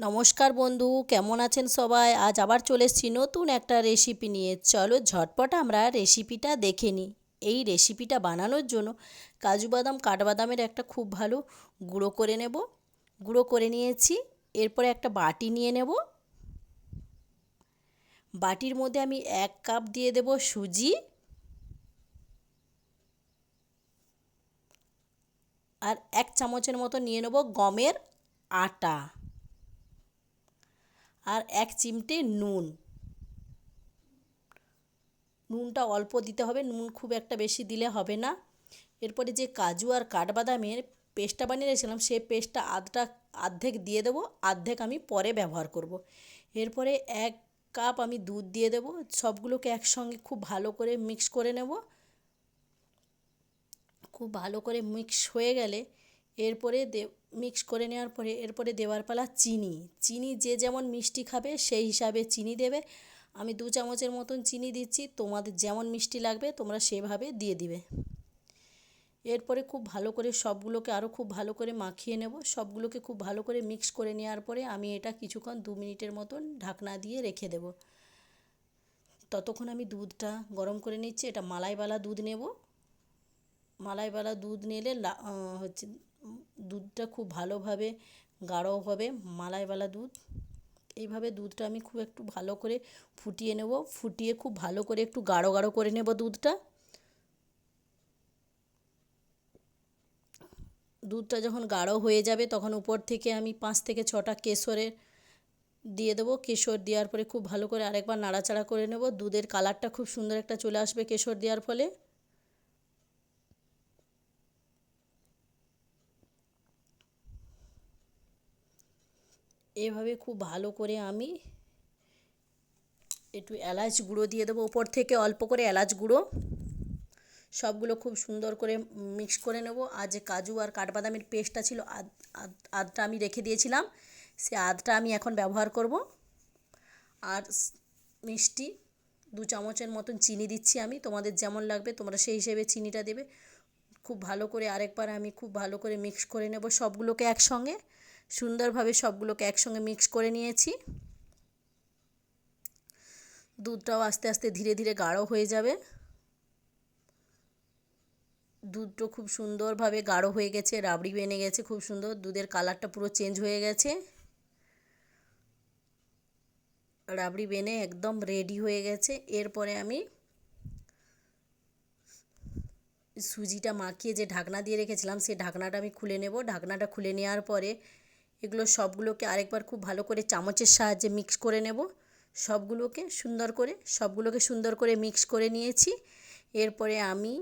নমস্কার বন্ধু, কেমন আছেন সবাই? আজ আবার চলে এসেছি নতুন একটা রেসিপি নিয়ে। চলো ঝটপট আমরা রেসিপিটা দেখে নিই। এই রেসিপিটা বানানোর জন্য কাজু বাদাম, কাঠবাদামের একটা খুব ভালো গুঁড়ো করে নেব। গুঁড়ো করে নিয়েছি, এরপরে একটা বাটি নিয়ে নেব। বাটির মধ্যে আমি এক কাপ দিয়ে দেব সুজি। আর এক চামচের মতো নিয়ে নেব গমের আটা। আর এক চিমটে নুন। নুনটা অল্প দিতে হবে, নুন খুব একটা বেশি দিলে হবে না। এরপরে যে কাজু আর কাঠবাদামের পেস্টটা বানিয়ে রেখেছিলাম, সেই পেস্টটা আধটা, আর্ধেক দিয়ে দেবো, আর্ধেক আমি পরে ব্যবহার করব। এরপরে এক কাপ আমি দুধ দিয়ে দেবো, সবগুলোকে একসঙ্গে খুব ভালো করে মিক্স করে নেব। খুব ভালো করে মিক্স হয়ে গেলে এরপরে দে মিক্স করে নেওয়ার পরে এরপরে দেওয়ার পালা চিনি। চিনি যে যেমন মিষ্টি খাবে সেই হিসাবে চিনি দেবে। আমি দু চামচের মতন চিনি দিচ্ছি, তোমাদের যেমন মিষ্টি লাগবে তোমরা সেভাবে দিয়ে দিবে। এরপরে খুব ভালো করে সবগুলোকে আরও খুব ভালো করে মাখিয়ে নেব। সবগুলোকে খুব ভালো করে মিক্স করে নেওয়ার পরে আমি এটা কিছুক্ষণ দু মিনিটের মতন ঢাকনা দিয়ে রেখে দেব। ততক্ষণ আমি দুধটা গরম করে নিচ্ছি। এটা মালাইওয়ালা দুধ নেব। মালাইওয়ালা দুধ নিলে হচ্ছে দুধটা খুব ভালোভাবে গাঢ় হবে মালাইওয়ালা দুধ। এইভাবে দুধটা আমি খুব একটু ভালো করে ফুটিয়ে নেব। ফুটিয়ে খুব ভালো করে একটু গাঢ় গাঢ় করে নেব দুধটা। দুধটা যখন গাঢ় হয়ে যাবে, তখন উপর থেকে আমি পাঁচ থেকে ছটা কেশরের দিয়ে দেবো। কেশর দেওয়ার পরে খুব ভালো করে আরেকবার নাড়াচাড়া করে নেব। দুধের কালারটা খুব সুন্দর একটা চলে আসবে কেশর দেওয়ার ফলে। এভাবে খুব ভালো করে আমি একটু এলাচ গুঁড়ো দিয়ে দেবো। ওপর থেকে অল্প করে এলাচ গুঁড়ো। সবগুলো খুব সুন্দর করে মিক্স করে নেব। আর যে কাজু আর কাঠবাদামের পেস্টটা ছিল আধটা আমি রেখে দিয়েছিলাম। সে আদটা আমি এখন ব্যবহার করব। আর মিষ্টি দু চামচের মতন চিনি দিচ্ছি আমি। তোমাদের যেমন লাগবে তোমরা সেই হিসেবে চিনিটা দেবে। খুব ভালো করে আরেকবার আমি খুব ভালো করে মিক্স করে নেব সবগুলোকে একসঙ্গে। সুন্দরভাবে সবগুলোকে একসঙ্গে মিক্স করে নিয়েছি। দুধটাও আস্তে আস্তে ধীরে ধীরে গাঢ় হয়ে যাবে। দুধটা খুব সুন্দরভাবে গাঢ় হয়ে গেছে, রাবড়ি বেনে গেছে খুব সুন্দর, দুধের কালারটা পুরো চেঞ্জ হয়ে গেছে। রাবড়ি বেনে একদম রেডি হয়ে গেছে। এরপরে আমি সুজিটা মাখিয়ে যে ঢাকনা দিয়ে রেখেছিলাম সেই ঢাকনাটা আমি খুলে নেব। ঢাকনাটা খুলে নেওয়ার পরে এগুলো সবগুলোকে আরেকবার খুব ভালো করে চামচের সাহায্যে মিক্স করে নেব। সবগুলোকে সুন্দর করে, সবগুলোকে সুন্দর করে মিক্স করে নিয়েছি। এরপরে আমি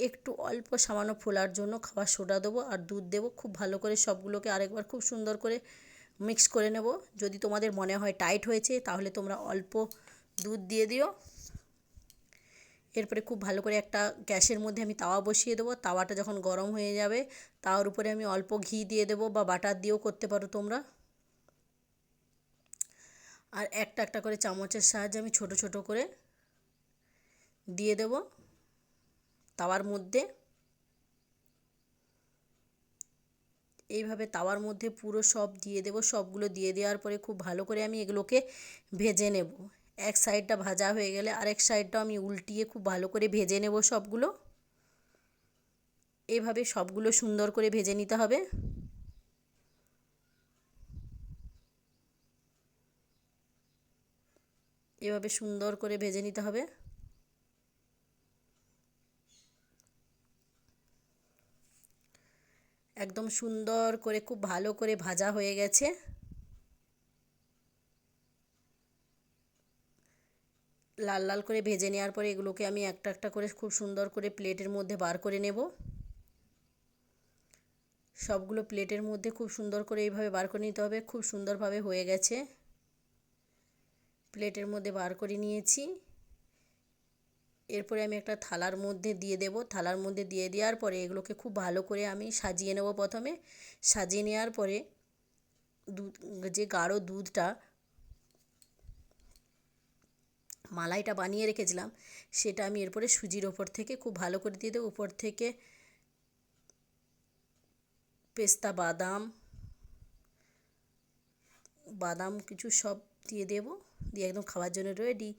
একটু অল্প সামান্য ফোলার জন্য খাবার সোডা দেবো আর দুধ দেবো। খুব ভালো করে সবগুলোকে আরেকবার খুব সুন্দর করে মিক্স করে নেব। যদি তোমাদের মনে হয় টাইট হয়েছে, তাহলে তোমরা অল্প দুধ দিয়ে দিও। এরপরে খুব ভালো করে একটা গ্যাসের মধ্যে আমি তাওয়া বসিয়ে দেবো। তাওয়াটা যখন গরম হয়ে যাবে, তাওয়ার উপরে আমি অল্প ঘি দিয়ে দেবো বা বাটার দিয়েও করতে পারো তোমরা। আর একটা একটা করে চামচের সাহায্যে আমি ছোট ছোট করে দিয়ে দেব তাওয়ার মধ্যে। এইভাবে তাওয়ার মধ্যে পুরো সব দিয়ে দেব। সবগুলো দিয়ে দেওয়ার পরে খুব ভালো করে আমি এগুলোকে ভেজে নেব। এক সাইডটা ভাজা হয়ে গেলে আরেক সাইডটা আমি উল্টিয়ে খুব ভালো করে ভেজে নেব সবগুলো। এভাবে সবগুলো সুন্দর করে ভেজে নিতে হবে। এভাবে সুন্দর করে ভেজে নিতে হবে। একদম সুন্দর করে খুব ভালো করে ভাজা হয়ে গেছে। লাল লাল করে ভেজে নেওয়ার পরে এগুলোকে আমি একটা একটা করে খুব সুন্দর করে প্লেটের মধ্যে বার করে নেব। সবগুলো প্লেটের মধ্যে খুব সুন্দর করে এইভাবে বার করে নিতে হবে, খুব সুন্দরভাবে হয়ে গেছে। প্লেটের মধ্যে বার করে নিয়েছি। এরপরে আমি একটা থালার মধ্যে দিয়ে দেব। থালার মধ্যে দিয়ে দেওয়ার পরে এগুলোকে খুব ভালো করে আমি সাজিয়ে নেব প্রথমে। সাজিয়ে নেওয়ার পরে দুধ যে গাঢ় দুধটা মালাইটা বানিয়ে রেখেছিলাম, সেটা আমি এরপরে সুজির ওপর থেকে খুব ভালো করে দিয়ে দেবো। উপর থেকে পেস্তা, বাদাম বাদাম কিছু সব দিয়ে দেবো। দিয়ে একদম খাওয়ার জন্য রেডি